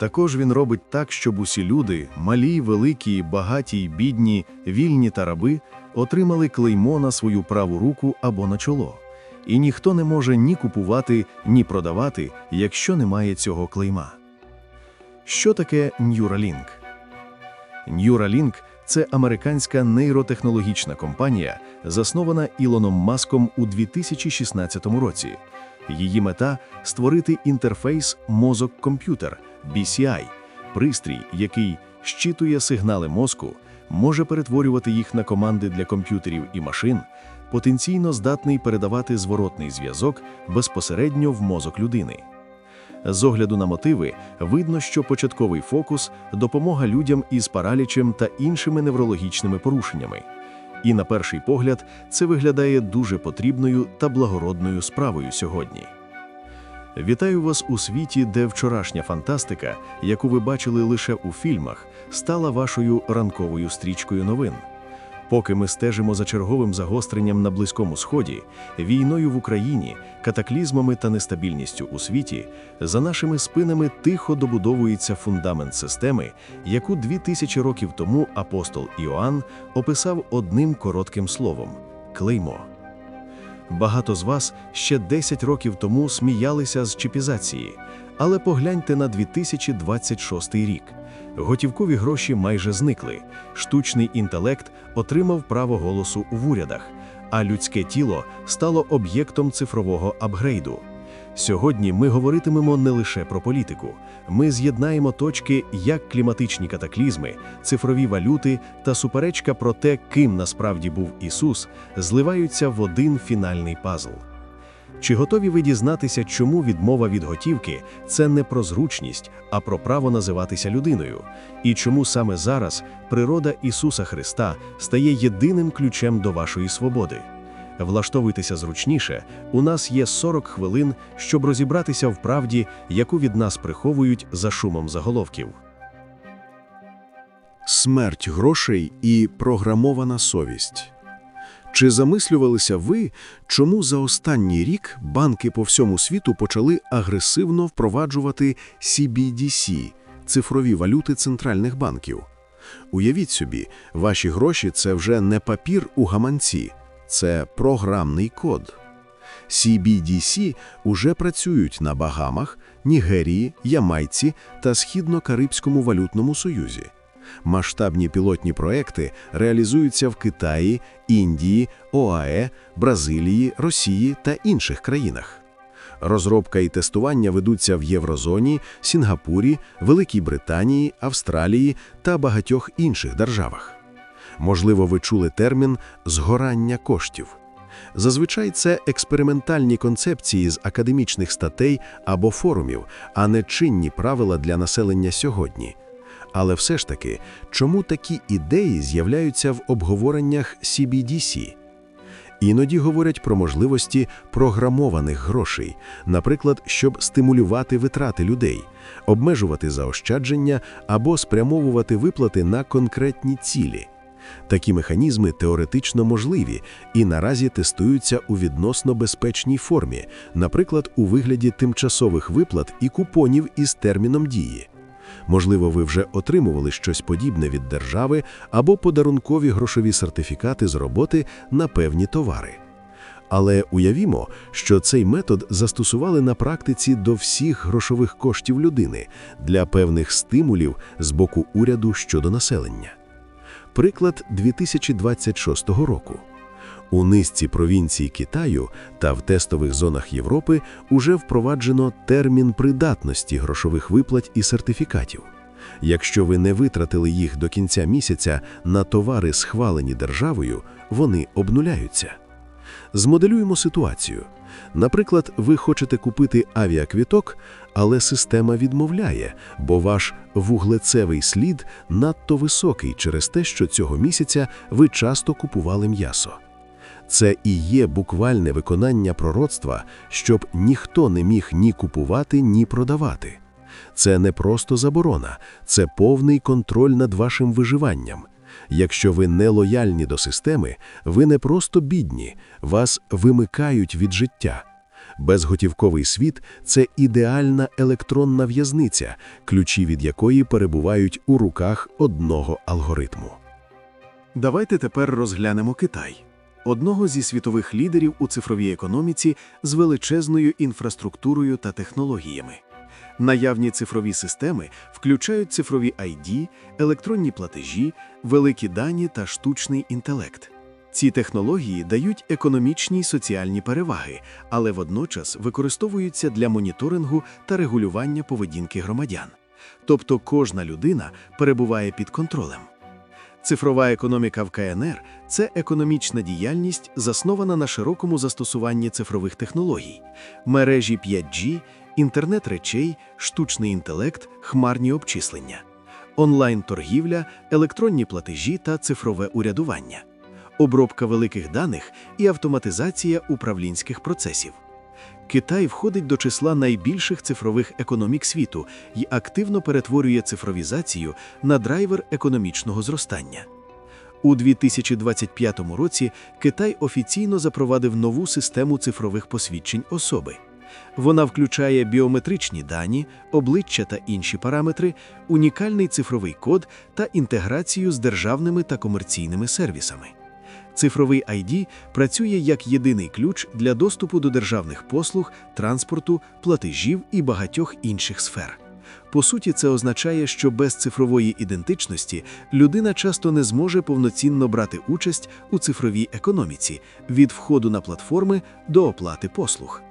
Також він робить так, щоб усі люди, малі, великі, багаті бідні, вільні та раби, отримали клеймо на свою праву руку або на чоло. І ніхто не може ні купувати, ні продавати, якщо немає цього клейма. Що таке Neuralink? Neuralink – це американська нейротехнологічна компанія, заснована Ілоном Маском у 2016 році. Її мета – створити інтерфейс мозок-комп'ютер BCI, пристрій, який щитує сигнали мозку, може перетворювати їх на команди для комп'ютерів і машин, потенційно здатний передавати зворотний зв'язок безпосередньо в мозок людини. З огляду на мотиви видно, що початковий фокус допомога людям із паралічем та іншими неврологічними порушеннями. І на перший погляд це виглядає дуже потрібною та благородною справою сьогодні. Вітаю вас у світі, де вчорашня фантастика, яку ви бачили лише у фільмах, стала вашою ранковою стрічкою новин. Поки ми стежимо за черговим загостренням на Близькому Сході, війною в Україні, катаклізмами та нестабільністю у світі, за нашими спинами тихо добудовується фундамент системи, яку дві тисячі років тому апостол Іоанн описав одним коротким словом клеймо. Багато з вас ще 10 років тому сміялися з чіпізації, але погляньте на 2026 рік. Готівкові гроші майже зникли. Штучний інтелект отримав право голосу в урядах, а людське тіло стало об'єктом цифрового апгрейду. Сьогодні ми говоритимемо не лише про політику. Ми з'єднаємо точки, як кліматичні катаклізми, цифрові валюти та суперечка про те, ким насправді був Ісус, зливаються в один фінальний пазл. Чи готові ви дізнатися, чому відмова від готівки це не про зручність, а про право називатися людиною? І чому саме зараз природа Ісуса Христа стає єдиним ключем до вашої свободи? Влаштовуйтеся зручніше, у нас є 40 хвилин, щоб розібратися в правді, яку від нас приховують за шумом заголовків. Смерть грошей і програмована совість. Чи замислювалися ви, чому за останній рік банки по всьому світу почали агресивно впроваджувати CBDC – цифрові валюти центральних банків? Уявіть собі, ваші гроші – це вже не папір у гаманці, це програмний код. CBDC уже працюють на Багамах, Нігерії, Ямайці та Східно-Карибському валютному союзі. Масштабні пілотні проекти реалізуються в Китаї, Індії, ОАЕ, Бразилії, Росії та інших країнах. Розробка і тестування ведуться в Єврозоні, Сінгапурі, Великій Британії, Австралії та багатьох інших державах. Можливо, ви чули термін згорання коштів. Зазвичай це експериментальні концепції з академічних статей або форумів, а не чинні правила для населення сьогодні. Але все ж таки, чому такі ідеї з'являються в обговореннях CBDC? Іноді говорять про можливості програмованих грошей, наприклад, щоб стимулювати витрати людей, обмежувати заощадження або спрямовувати виплати на конкретні цілі. Такі механізми теоретично можливі і наразі тестуються у відносно безпечній формі, наприклад, у вигляді тимчасових виплат і купонів із терміном дії. Можливо, ви вже отримували щось подібне від держави або подарункові грошові сертифікати з роботи на певні товари. Але уявімо, що цей метод застосували на практиці до всіх грошових коштів людини для певних стимулів з боку уряду щодо населення. Приклад 2026 року. У низці провінцій Китаю та в тестових зонах Європи уже впроваджено термін придатності грошових виплат і сертифікатів. Якщо ви не витратили їх до кінця місяця на товари, схвалені державою, вони обнуляються. Змоделюємо ситуацію. Наприклад, ви хочете купити авіаквіток, але система відмовляє, бо ваш вуглецевий слід надто високий через те, що цього місяця ви часто купували м'ясо. Це і є буквальне виконання пророцтва, щоб ніхто не міг ні купувати, ні продавати. Це не просто заборона, це повний контроль над вашим виживанням. Якщо ви не лояльні до системи, ви не просто бідні, вас вимикають від життя. Безготівковий світ це ідеальна електронна в'язниця, ключі від якої перебувають у руках одного алгоритму. Давайте тепер розглянемо Китай, одного зі світових лідерів у цифровій економіці з величезною інфраструктурою та технологіями. Наявні цифрові системи включають цифрові ID, електронні платежі, великі дані та штучний інтелект. Ці технології дають економічні й соціальні переваги, але водночас використовуються для моніторингу та регулювання поведінки громадян. Тобто кожна людина перебуває під контролем. Цифрова економіка в КНР це економічна діяльність, заснована на широкому застосуванні цифрових технологій, мережі 5G, інтернет речей, штучний інтелект, хмарні обчислення, онлайн-торгівля, електронні платежі та цифрове урядування, обробка великих даних і автоматизація управлінських процесів. Китай входить до числа найбільших цифрових економік світу і активно перетворює цифровізацію на драйвер економічного зростання. У 2025 році Китай офіційно запровадив нову систему цифрових посвідчень особи. Вона включає біометричні дані, обличчя та інші параметри, унікальний цифровий код та інтеграцію з державними та комерційними сервісами. Цифровий ID працює як єдиний ключ для доступу до державних послуг, транспорту, платежів і багатьох інших сфер. По суті, це означає, що без цифрової ідентичності людина часто не зможе повноцінно брати участь у цифровій економіці від входу на платформи до оплати послуг.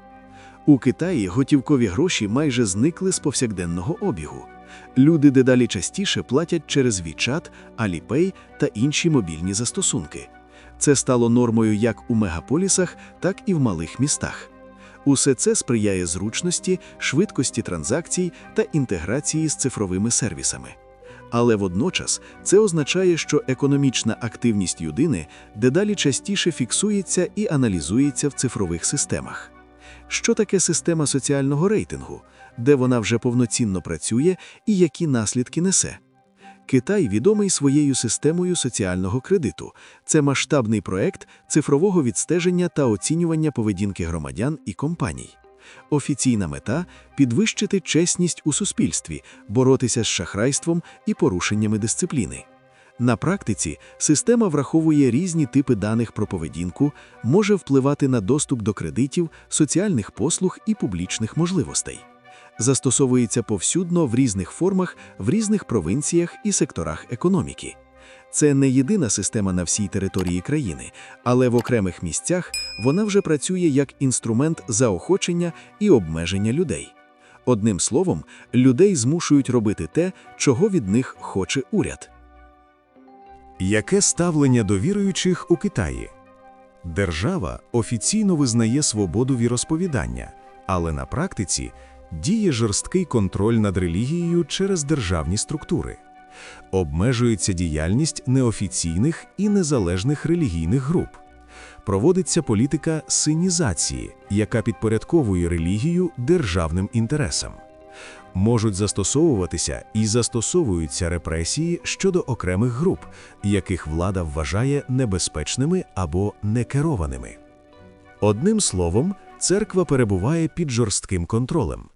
У Китаї готівкові гроші майже зникли з повсякденного обігу. Люди дедалі частіше платять через WeChat, Alipay та інші мобільні застосунки. Це стало нормою як у мегаполісах, так і в малих містах. Усе це сприяє зручності, швидкості транзакцій та інтеграції з цифровими сервісами. Але водночас це означає, що економічна активність людини дедалі частіше фіксується і аналізується в цифрових системах. Що таке система соціального рейтингу, де вона вже повноцінно працює і які наслідки несе? Китай відомий своєю системою соціального кредиту. Це масштабний проект цифрового відстеження та оцінювання поведінки громадян і компаній. Офіційна мета підвищити чесність у суспільстві, боротися з шахрайством і порушеннями дисципліни. На практиці система враховує різні типи даних про поведінку, може впливати на доступ до кредитів, соціальних послуг і публічних можливостей застосовується повсюдно в різних формах, в різних провинціях і секторах економіки. Це не єдина система на всій території країни, але в окремих місцях вона вже працює як інструмент заохочення і обмеження людей. Одним словом, людей змушують робити те, чого від них хоче уряд. Яке ставлення до віруючих у Китаї? Держава офіційно визнає свободу віросповідання, але на практиці діє жорсткий контроль над релігією через державні структури. Обмежується діяльність неофіційних і незалежних релігійних груп. Проводиться політика синізації, яка підпорядковує релігію державним інтересам. Можуть застосовуватися і застосовуються репресії щодо окремих груп, яких влада вважає небезпечними або некерованими. Одним словом, церква перебуває під жорстким контролем.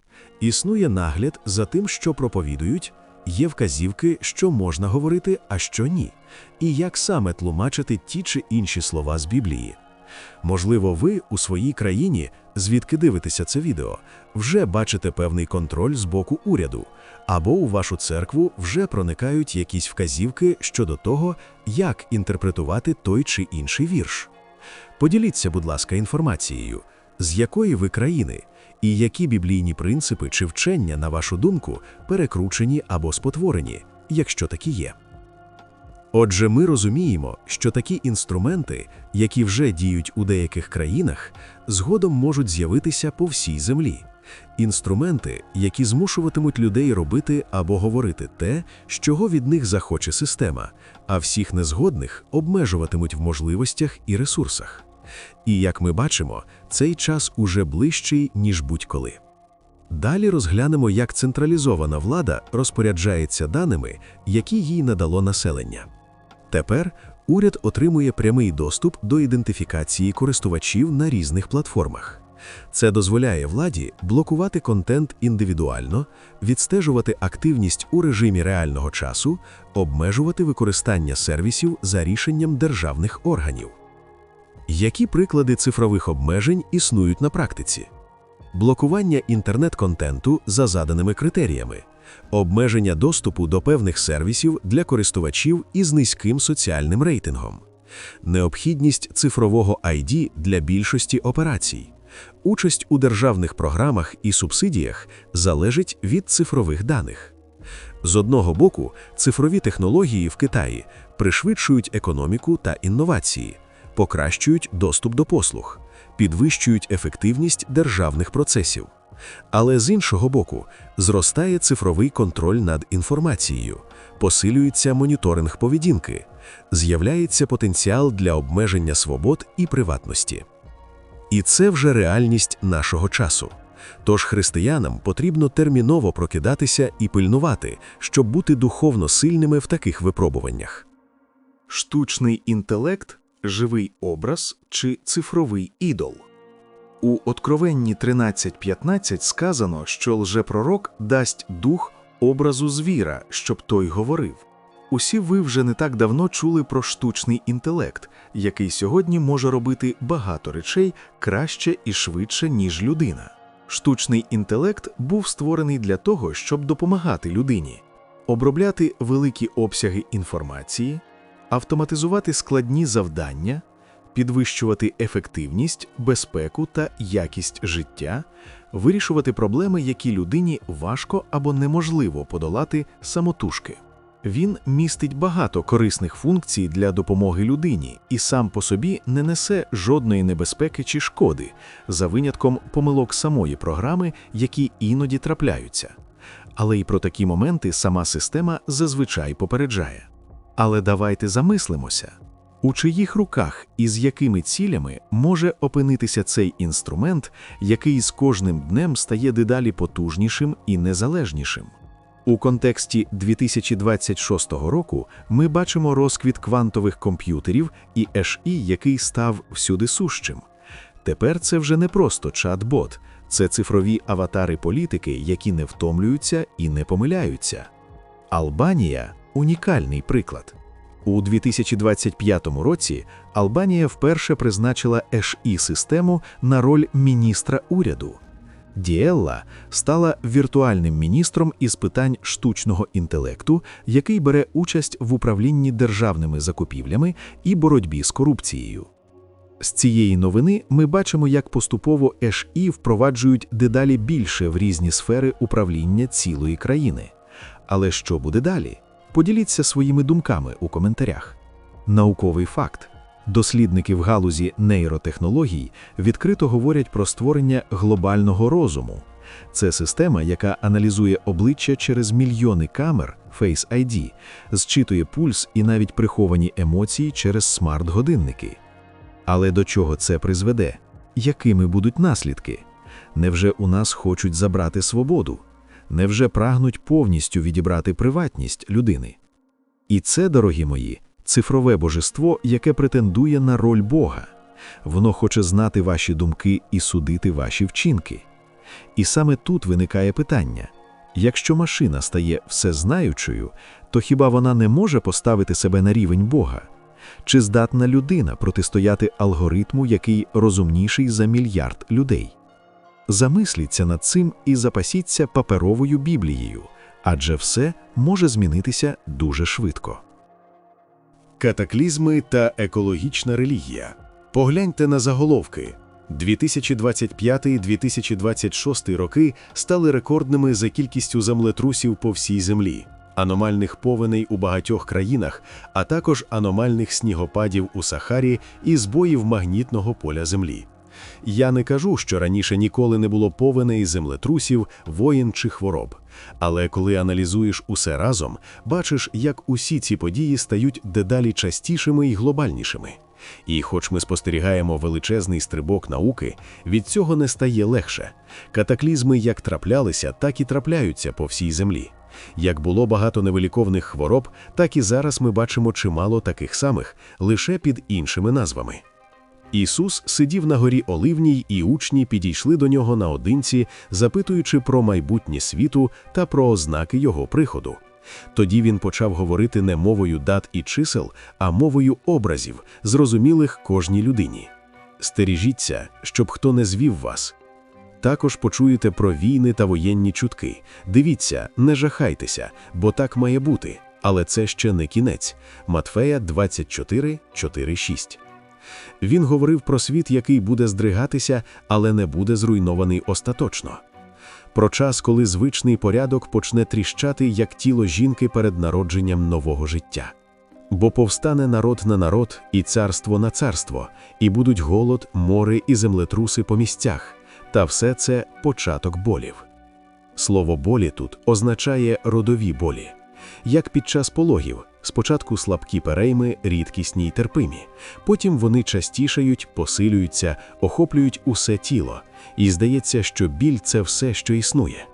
Існує нагляд за тим, що проповідують, є вказівки, що можна говорити, а що ні, і як саме тлумачити ті чи інші слова з Біблії. Можливо, ви у своїй країні, звідки дивитеся це відео, вже бачите певний контроль з боку уряду, або у вашу церкву вже проникають якісь вказівки щодо того, як інтерпретувати той чи інший вірш. Поділіться, будь ласка, інформацією, з якої ви країни, і які біблійні принципи чи вчення, на вашу думку, перекручені або спотворені, якщо такі є. Отже, ми розуміємо, що такі інструменти, які вже діють у деяких країнах, згодом можуть з'явитися по всій землі. Інструменти, які змушуватимуть людей робити або говорити те, чого від них захоче система, а всіх незгодних обмежуватимуть в можливостях і ресурсах. І як ми бачимо, цей час уже ближчий, ніж будь-коли. Далі розглянемо, як централізована влада розпоряджається даними, які їй надало населення. Тепер уряд отримує прямий доступ до ідентифікації користувачів на різних платформах. Це дозволяє владі блокувати контент індивідуально, відстежувати активність у режимі реального часу, обмежувати використання сервісів за рішенням державних органів. Які приклади цифрових обмежень існують на практиці? Блокування інтернет-контенту за заданими критеріями, обмеження доступу до певних сервісів для користувачів із низьким соціальним рейтингом, необхідність цифрового ID для більшості операцій. Участь у державних програмах і субсидіях залежить від цифрових даних. З одного боку, цифрові технології в Китаї пришвидшують економіку та інновації, покращують доступ до послуг, підвищують ефективність державних процесів. Але з іншого боку, зростає цифровий контроль над інформацією, посилюється моніторинг поведінки, з'являється потенціал для обмеження свобод і приватності. І це вже реальність нашого часу. Тож християнам потрібно терміново прокидатися і пильнувати, щоб бути духовно сильними в таких випробуваннях. Штучний інтелект живий образ чи цифровий ідол. У Откровенні 13.15 сказано, що лжепророк дасть дух образу звіра, щоб той говорив. Усі ви вже не так давно чули про штучний інтелект, який сьогодні може робити багато речей краще і швидше, ніж людина. Штучний інтелект був створений для того, щоб допомагати людині, обробляти великі обсяги інформації, автоматизувати складні завдання, підвищувати ефективність, безпеку та якість життя, вирішувати проблеми, які людині важко або неможливо подолати самотужки. Він містить багато корисних функцій для допомоги людині і сам по собі не несе жодної небезпеки чи шкоди, за винятком помилок самої програми, які іноді трапляються. Але й про такі моменти сама система зазвичай попереджає. Але давайте замислимося, у чиїх руках і з якими цілями може опинитися цей інструмент, який з кожним днем стає дедалі потужнішим і незалежнішим. У контексті 2026 року ми бачимо розквіт квантових комп'ютерів і HI, який став всюди сущим. Тепер це вже не просто чат-бот, це цифрові аватари політики, які не втомлюються і не помиляються. Албанія унікальний приклад. У 2025 році Албанія вперше призначила HI-систему на роль міністра уряду. Діелла стала віртуальним міністром із питань штучного інтелекту, який бере участь в управлінні державними закупівлями і боротьбі з корупцією. З цієї новини ми бачимо, як поступово ЕШІ впроваджують дедалі більше в різні сфери управління цілої країни. Але що буде далі? Поділіться своїми думками у коментарях. Науковий факт. Дослідники в галузі нейротехнологій відкрито говорять про створення глобального розуму. Це система, яка аналізує обличчя через мільйони камер Face ID, зчитує пульс і навіть приховані емоції через смарт-годинники. Але до чого це призведе? Якими будуть наслідки? Невже у нас хочуть забрати свободу? Невже прагнуть повністю відібрати приватність людини? І це, дорогі мої, цифрове божество, яке претендує на роль Бога. Воно хоче знати ваші думки і судити ваші вчинки. І саме тут виникає питання: якщо машина стає всезнаючою, то хіба вона не може поставити себе на рівень Бога? Чи здатна людина протистояти алгоритму, який розумніший за мільярд людей? Замисліться над цим і запасіться паперовою Біблією, адже все може змінитися дуже швидко. Катаклізми та екологічна релігія. Погляньте на заголовки. 2025-2026 роки стали рекордними за кількістю землетрусів по всій землі, аномальних повеней у багатьох країнах, а також аномальних снігопадів у Сахарі і збоїв магнітного поля Землі. Я не кажу, що раніше ніколи не було повеней, землетрусів, воєн чи хвороб. Але коли аналізуєш усе разом, бачиш, як усі ці події стають дедалі частішими і глобальнішими. І хоч ми спостерігаємо величезний стрибок науки, від цього не стає легше. Катаклізми як траплялися, так і трапляються по всій землі. Як було багато невиліковних хвороб, так і зараз ми бачимо чимало таких самих, лише під іншими назвами. Ісус сидів на горі Оливній, і учні підійшли до нього наодинці, запитуючи про майбутнє світу та про ознаки його приходу. Тоді він почав говорити не мовою дат і чисел, а мовою образів, зрозумілих кожній людині. Стережіться, щоб хто не звів вас. Також почуєте про війни та воєнні чутки. Дивіться, не жахайтеся, бо так має бути. Але це ще не кінець. Матфея 24, 4, 6. Він говорив про світ, який буде здригатися, але не буде зруйнований остаточно. Про час, коли звичний порядок почне тріщати, як тіло жінки перед народженням нового життя. Бо повстане народ на народ, і царство на царство, і будуть голод, море і землетруси по місцях, та все це початок болів. Слово болі тут означає родові болі. Як під час пологів, спочатку слабкі перейми, рідкісні й терпимі, потім вони частішають, посилюються, охоплюють усе тіло, і здається, що біль це все, що існує.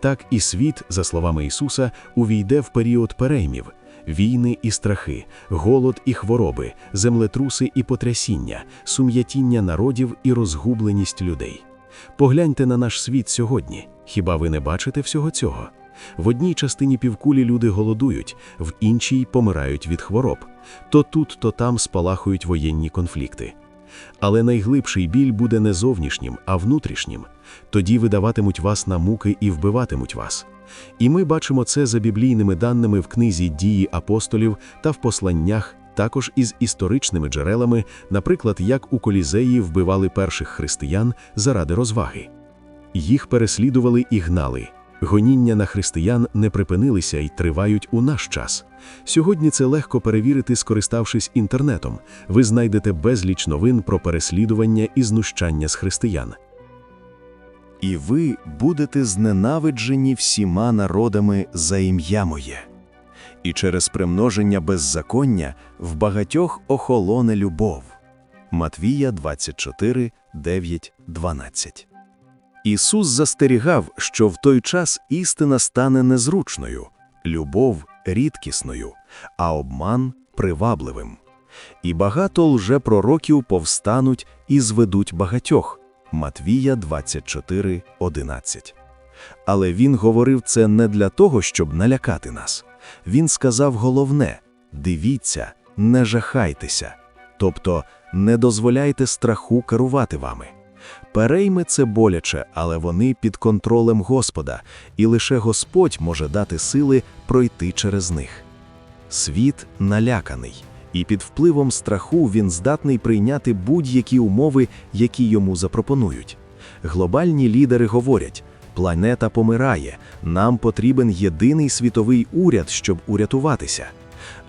Так і світ, за словами Ісуса, увійде в період переймів, війни і страхи, голод і хвороби, землетруси і потрясіння, сум'ятіння народів і розгубленість людей. Погляньте на наш світ сьогодні. Хіба ви не бачите всього цього? В одній частині півкулі люди голодують, в іншій помирають від хвороб. То тут, то там спалахують воєнні конфлікти. Але найглибший біль буде не зовнішнім, а внутрішнім. Тоді видаватимуть вас на муки і вбиватимуть вас. І ми бачимо це за біблійними даними в книзі дії апостолів та в посланнях, також із історичними джерелами, наприклад, як у Колізеї вбивали перших християн заради розваги. Їх переслідували і гнали. Гоніння на християн не припинилися і тривають у наш час. Сьогодні це легко перевірити, скориставшись інтернетом. Ви знайдете безліч новин про переслідування і знущання з християн. І ви будете зненавиджені всіма народами за ім'я моє. І через примноження беззаконня в багатьох охолоне любов. Матвія 24, 9, 12. Ісус застерігав, що в той час істина стане незручною, любов рідкісною, а обман привабливим. І багато лжепророків повстануть і зведуть багатьох. Матвія 24, 11. Але він говорив це не для того, щоб налякати нас. Він сказав головне: дивіться, не жахайтеся, тобто не дозволяйте страху керувати вами. Перейми це боляче, але вони під контролем Господа, і лише Господь може дати сили пройти через них. Світ наляканий, і під впливом страху він здатний прийняти будь-які умови, які йому запропонують. Глобальні лідери говорять: планета помирає, нам потрібен єдиний світовий уряд, щоб урятуватися.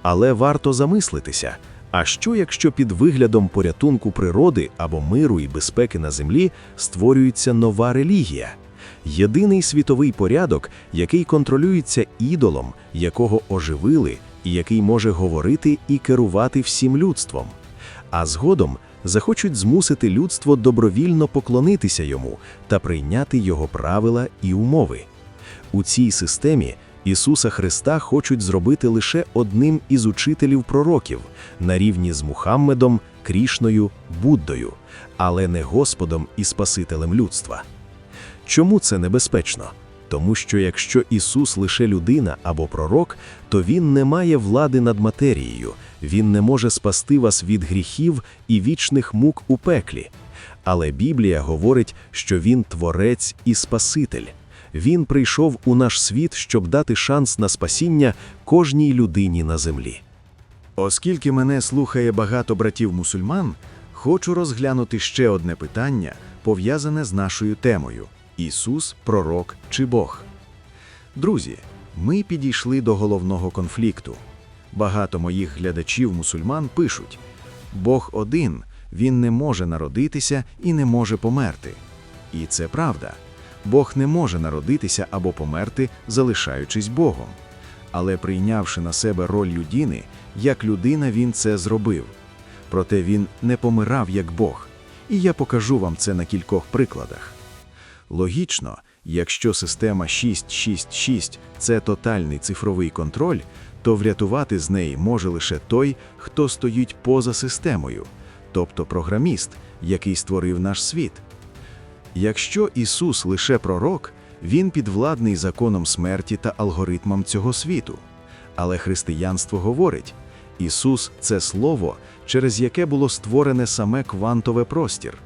Але варто замислитися. А що, якщо під виглядом порятунку природи або миру і безпеки на землі створюється нова релігія? Єдиний світовий порядок, який контролюється ідолом, якого оживили, і який може говорити і керувати всім людством. А згодом захочуть змусити людство добровільно поклонитися йому та прийняти його правила і умови. У цій системі Ісуса Христа хочуть зробити лише одним із учителів пророків на рівні з Мухаммедом, Крішною, Буддою, але не Господом і Спасителем людства. Чому це небезпечно? Тому що якщо Ісус лише людина або пророк, то Він не має влади над матерією, Він не може спасти вас від гріхів і вічних мук у пеклі. Але Біблія говорить, що Він творець і Спаситель. Він прийшов у наш світ, щоб дати шанс на спасіння кожній людині на землі. Оскільки мене слухає багато братів-мусульман, хочу розглянути ще одне питання, пов'язане з нашою темою: Ісус, пророк чи Бог. Друзі, ми підійшли до головного конфлікту. Багато моїх глядачів-мусульман пишуть: Бог один, він не може народитися і не може померти. І це правда. Бог не може народитися або померти, залишаючись Богом. Але прийнявши на себе роль людини, як людина він це зробив. Проте він не помирав як Бог. І я покажу вам це на кількох прикладах. Логічно, якщо система 666 – це тотальний цифровий контроль, то врятувати з неї може лише той, хто стоїть поза системою, тобто програміст, який створив наш світ. Якщо Ісус лише пророк, Він підвладний законом смерті та алгоритмам цього світу. Але християнство говорить, Ісус це Слово, через яке було створене саме квантове простір.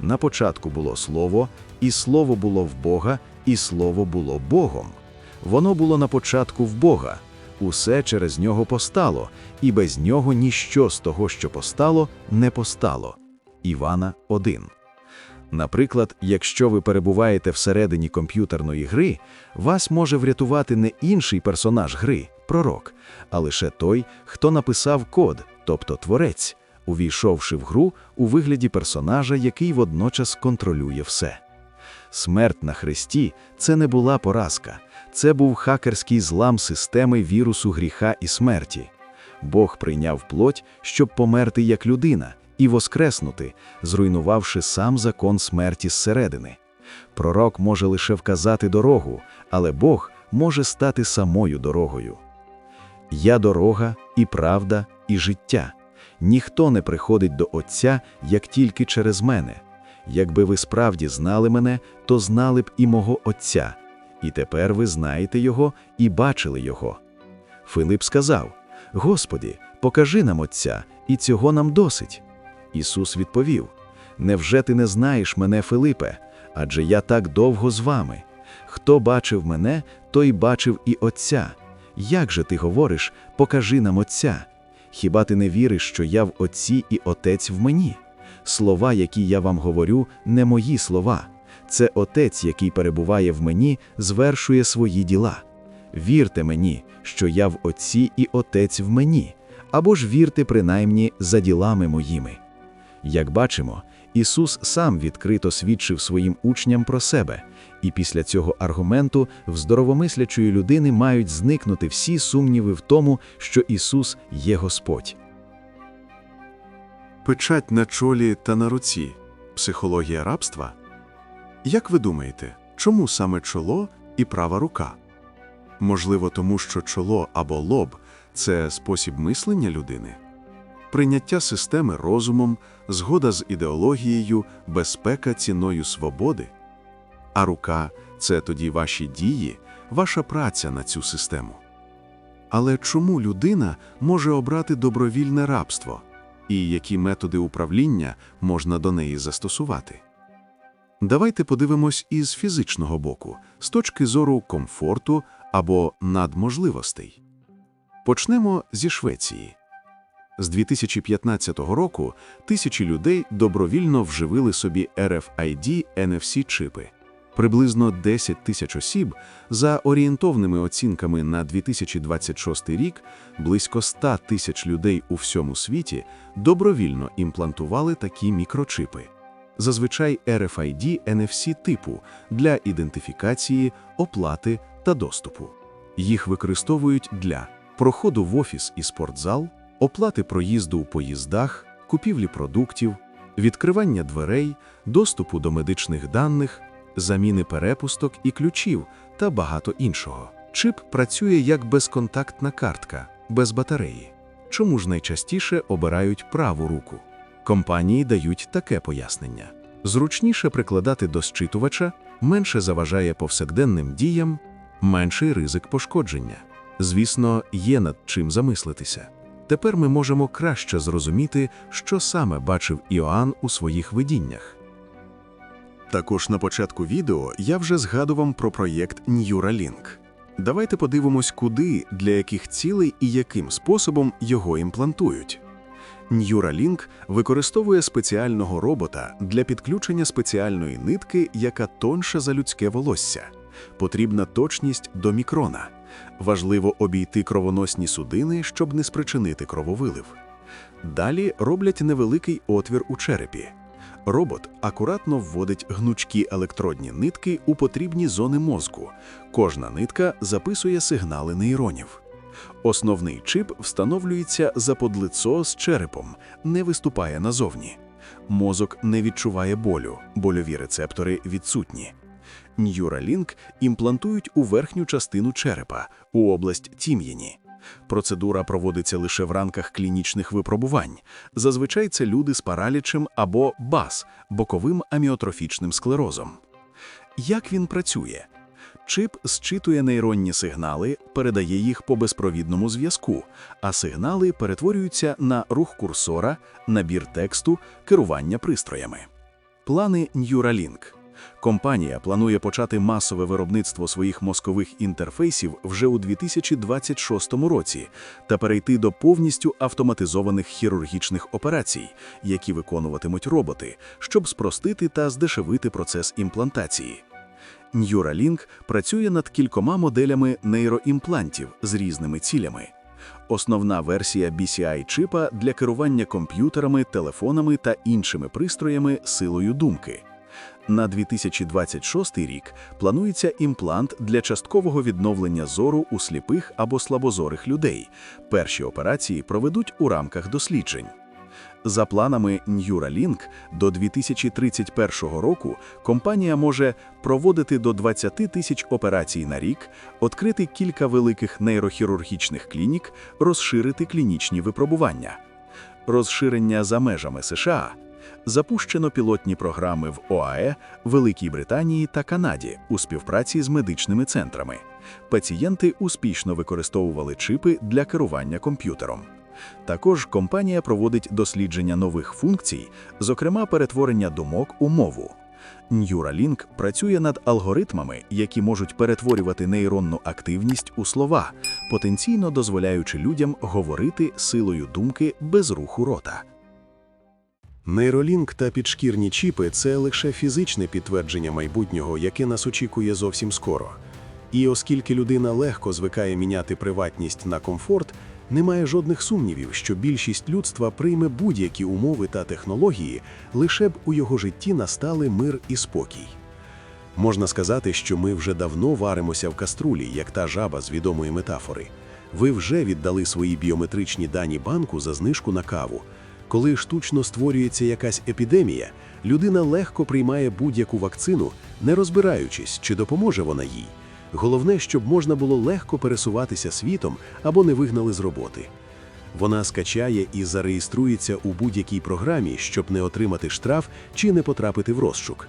На початку було Слово, і Слово було в Бога, і Слово було Богом. Воно було на початку в Бога. Усе через нього постало, і без нього ніщо з того, що постало, не постало. Івана 1. Наприклад, якщо ви перебуваєте всередині комп'ютерної гри, вас може врятувати не інший персонаж гри, пророк, а лише той, хто написав код, тобто творець, увійшовши в гру у вигляді персонажа, який водночас контролює все. Смерть на хресті це не була поразка, це був хакерський злам системи вірусу гріха і смерті. Бог прийняв плоть, щоб померти як людина і воскреснути, зруйнувавши сам закон смерті зсередини. Пророк може лише вказати дорогу, але Бог може стати самою дорогою. Я дорога і правда, і життя. Ніхто не приходить до Отця, як тільки через мене. Якби ви справді знали мене, то знали б і мого Отця, і тепер ви знаєте Його і бачили Його. Филип сказав: Господі, покажи нам Отця, і цього нам досить. Ісус відповів: Невже ти не знаєш мене, Филипе? Адже я так довго з вами. Хто бачив мене, той бачив і Отця. Як же ти говориш, покажи нам Отця? Хіба ти не віриш, що я в Отці і Отець в мені? Слова, які я вам говорю, не мої слова. Це Отець, який перебуває в мені, звершує свої діла. Вірте мені, що я в Отці і Отець в мені, або ж вірте принаймні за ділами моїми. Як бачимо, Ісус сам відкрито свідчив своїм учням про себе, і після цього аргументу в здоровомислячої людини мають зникнути всі сумніви в тому, що Ісус є Господь. Печать на чолі та на руці. Психологія рабства? Як ви думаєте, чому саме чоло і права рука? Можливо, тому що чоло або лоб це спосіб мислення людини? Прийняття системи розумом, згода з ідеологією, безпека ціною свободи? А рука це тоді ваші дії, ваша праця на цю систему. Але чому людина може обрати добровільне рабство? і які методи управління можна до неї застосувати. Давайте подивимось із фізичного боку, з точки зору комфорту або надможливостей. Почнемо зі Швеції. З 2015 року тисячі людей добровільно вживили собі RFID NFC-чипи. Приблизно 10 тисяч осіб, за орієнтовними оцінками на 2026 рік, близько 100 тисяч людей у всьому світі добровільно імплантували такі мікрочипи. Зазвичай RFID NFC типу для ідентифікації, оплати та доступу. Їх використовують для проходу в офіс і спортзал, оплати проїзду у поїздах, купівлі продуктів, відкривання дверей, доступу до медичних даних заміни перепусток і ключів та багато іншого. Чип працює як безконтактна картка, без батареї. Чому ж найчастіше обирають праву руку? Компанії дають таке пояснення: зручніше прикладати до зчитувача, менше заважає повсякденним діям, менший ризик пошкодження. Звісно, є над чим замислитися. Тепер ми можемо краще зрозуміти, що саме бачив Іоанн у своїх видіннях. Також на початку відео я вже згадував про проєкт Neuralink. Давайте подивимось, куди, для яких цілей і яким способом його імплантують. Neuralink використовує спеціального робота для підключення спеціальної нитки, яка тонша за людське волосся. Потрібна точність до мікрона. Важливо обійти кровоносні судини, щоб не спричинити крововилив. Далі роблять невеликий отвір у черепі. Робот акуратно вводить гнучкі електродні нитки у потрібні зони мозку. Кожна нитка записує сигнали нейронів. Основний чип встановлюється за подлицо з черепом, не виступає назовні. Мозок не відчуває болю, больові рецептори відсутні. Neuralink імплантують у верхню частину черепа, у область тім'яні. Процедура проводиться лише в рамках клінічних випробувань. Зазвичай це люди з паралічем або БАС – боковим аміотрофічним склерозом. Як він працює? Чип зчитує нейронні сигнали, передає їх по безпровідному зв'язку, а сигнали перетворюються на рух курсора, набір тексту, керування пристроями. Плани Neuralink. Компанія планує почати масове виробництво своїх мозкових інтерфейсів вже у 2026 році та перейти до повністю автоматизованих хірургічних операцій, які виконуватимуть роботи, щоб спростити та здешевити процес імплантації. Neuralink працює над кількома моделями нейроімплантів з різними цілями. Основна версія BCI-чипа для керування комп'ютерами, телефонами та іншими пристроями силою думки. На 2026 рік планується імплант для часткового відновлення зору у сліпих або слабозорих людей. Перші операції проведуть у рамках досліджень. За планами Neuralink, до 2031 року компанія може проводити до 20 тисяч операцій на рік, відкрити кілька великих нейрохірургічних клінік, розширити клінічні випробування. Розширення за межами США. Запущено пілотні програми в ОАЕ, Великій Британії та Канаді у співпраці з медичними центрами. Пацієнти успішно використовували чипи для керування комп'ютером. Також компанія проводить дослідження нових функцій, зокрема перетворення думок у мову. Neuralink працює над алгоритмами, які можуть перетворювати нейронну активність у слова, потенційно дозволяючи людям говорити силою думки без руху рота. Нейролінк та підшкірні чіпи це лише фізичне підтвердження майбутнього, яке нас очікує зовсім скоро. І оскільки людина легко звикає міняти приватність на комфорт, немає жодних сумнівів, що більшість людства прийме будь-які умови та технології, лише б у його житті настали мир і спокій. Можна сказати, що ми вже давно варимося в каструлі, як та жаба з відомої метафори. Ви вже віддали свої біометричні дані банку за знижку на каву. Коли штучно створюється якась епідемія, людина легко приймає будь-яку вакцину, не розбираючись, чи допоможе вона їй. Головне, щоб можна було легко пересуватися світом або не вигнали з роботи. Вона скачає і зареєструється у будь-якій програмі, щоб не отримати штраф чи не потрапити в розшук.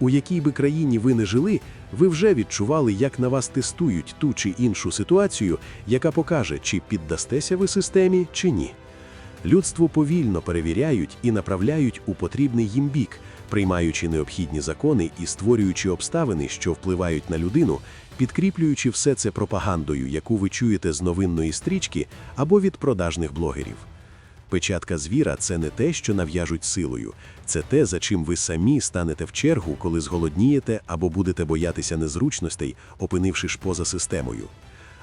У якій би країні ви не жили, ви вже відчували, як на вас тестують ту чи іншу ситуацію, яка покаже, чи піддастеся ви системі, чи ні. Людство повільно перевіряють і направляють у потрібний їм бік, приймаючи необхідні закони і створюючи обставини, що впливають на людину, підкріплюючи все це пропагандою, яку ви чуєте з новинної стрічки або від продажних блогерів. Печатка звіра це не те, що нав'яжуть силою, це те, за чим ви самі станете в чергу, коли зголоднієте або будете боятися незручностей, опинившись поза системою.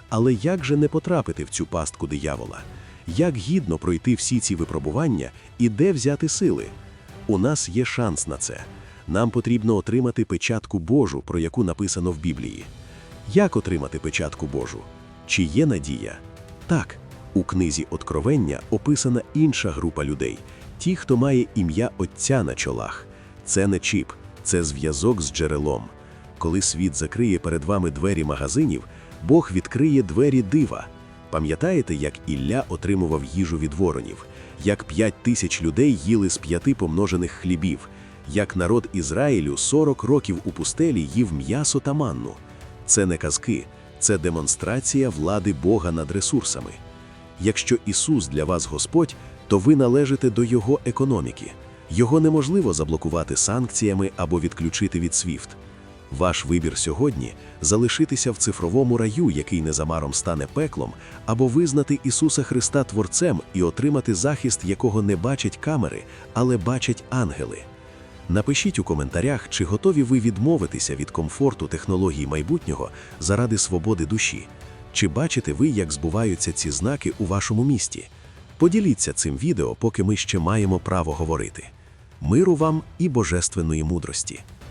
Але як же не потрапити в цю пастку диявола? Як гідно пройти всі ці випробування і де взяти сили? У нас є шанс на це. Нам потрібно отримати печатку Божу, про яку написано в Біблії. Як отримати печатку Божу? Чи є надія? Так, у книзі Откровення описана інша група людей, ті, хто має ім'я Отця на чолах. Це не чіп, це зв'язок з джерелом. Коли світ закриє перед вами двері магазинів, Бог відкриє двері дива. Пам'ятаєте, як Ілля отримував їжу від воронів, як п'ять тисяч людей їли з п'яти помножених хлібів, як народ Ізраїлю 40 років у пустелі їв м'ясо та манну. Це не казки, це демонстрація влади Бога над ресурсами. Якщо Ісус для вас Господь, то ви належите до Його економіки. Його неможливо заблокувати санкціями або відключити від SWIFT. Ваш вибір сьогодні залишитися в цифровому раю, який незабаром стане пеклом, або визнати Ісуса Христа Творцем і отримати захист, якого не бачать камери, але бачать ангели. Напишіть у коментарях, чи готові ви відмовитися від комфорту технологій майбутнього заради свободи душі. Чи бачите ви, як збуваються ці знаки у вашому місті? Поділіться цим відео, поки ми ще маємо право говорити. Миру вам і божественної мудрості.